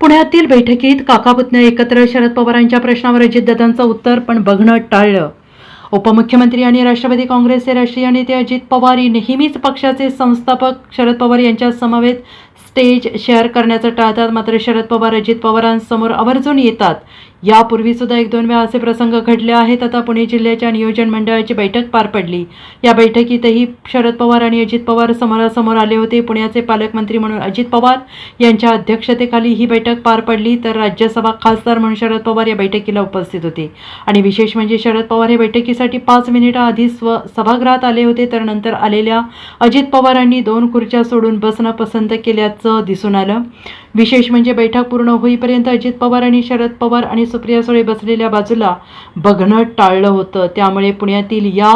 पुण्यातील बैठकीत काका एकत्र शरद पवारांच्या प्रश्नावर अजितदादांचं उत्तर पण बघणं टाळलं. उपमुख्यमंत्री आणि राष्ट्रवादी काँग्रेसचे राष्ट्रीय नेते अजित पवार नेहमीच पक्षाचे संस्थापक. शरद पवार यांच्या समवेत स्टेज शेअर करण्याचं टाळतात. मात्र शरद पवार अजित पवारांसमोर आवर्जून येतात. यापूर्वी सुद्धा एक दोन वेळा असे प्रसंग घडले आहेत. आता पुणे जिल्ह्याच्या नियोजन मंडळाची बैठक पार पडली. या बैठकीतही शरद पवार आणि अजित पवार समोरासमोर आले होते. पुण्याचे पालकमंत्री म्हणून अजित पवार यांच्या अध्यक्षतेखाली ही बैठक पार पडली. तर राज्यसभा खासदार म्हणून शरद पवार या बैठकीला उपस्थित होते. आणि विशेष म्हणजे शरद पवार हे बैठकीसाठी पाच मिनिटं आधी स्व सभागृहात आले होते. तर नंतर आलेल्या अजित पवारांनी दोन खुर्च्या सोडून बसणं पसंत केल्याचं दिसून आलं. विशेष म्हणजे बैठक पूर्ण होईपर्यंत अजित पवार आणि शरद पवार आणि सुप्रिया सुळे बसलेल्या बाजूला बघणं टाळलं होतं. त्यामुळे पुण्यातील या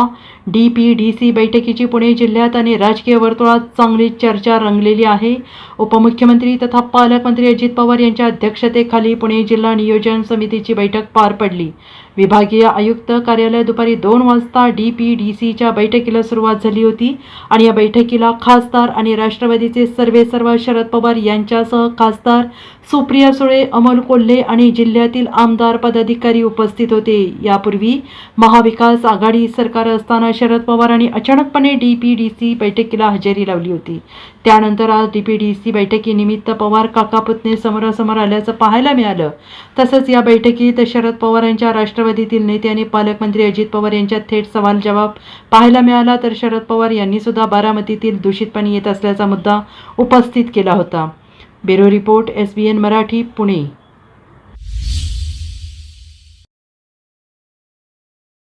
डी पी डी सी बैठकीची पुणे जिल्ह्यात आणि राजकीय वर्तुळात चांगली चर्चा रंगलेली आहे. उपमुख्यमंत्री तथा पालकमंत्री अजित पवार यांच्या अध्यक्षतेखाली पुणे जिल्हा नियोजन समितीची बैठक पार पडली. विभागीय आयुक्त कार्यालय दुपारी दोन वाजता डी पी डी सीच्या बैठकीला सुरुवात झाली होती आणि या बैठकीला खासदार आणि राष्ट्रवादीचे सर्वे सर्व शरद पवार यांच्यासह खासदार सुप्रिया सुळे अमोल कोल्हे आणि जिल्ह्यातील आमदार पदाधिकारी उपस्थित होते. यापूर्वी महाविकास आघाडी सरकार असताना शरद पवारांनी अचानकपणे डी पी डी सी बैठकीला हजेरी लावली होती. त्यानंतर आज डी पी डी सी बैठकीनिमित्त पवार काका पुतणे समोरासमोर आल्याचं पाहायला मिळालं. तसंच या बैठकीत शरद पवारांच्या राष्ट्रवादीतील नेते आणि पालकमंत्री अजित पवार यांच्यात थेट सवाल जवाब पाहायला मिळाला तर शरद पवार यांनी सुद्धा बारामतीतील दूषित पाणी येत असल्याचा मुद्दा उपस्थित केला होता. Bureau report S B N Marathi Pune.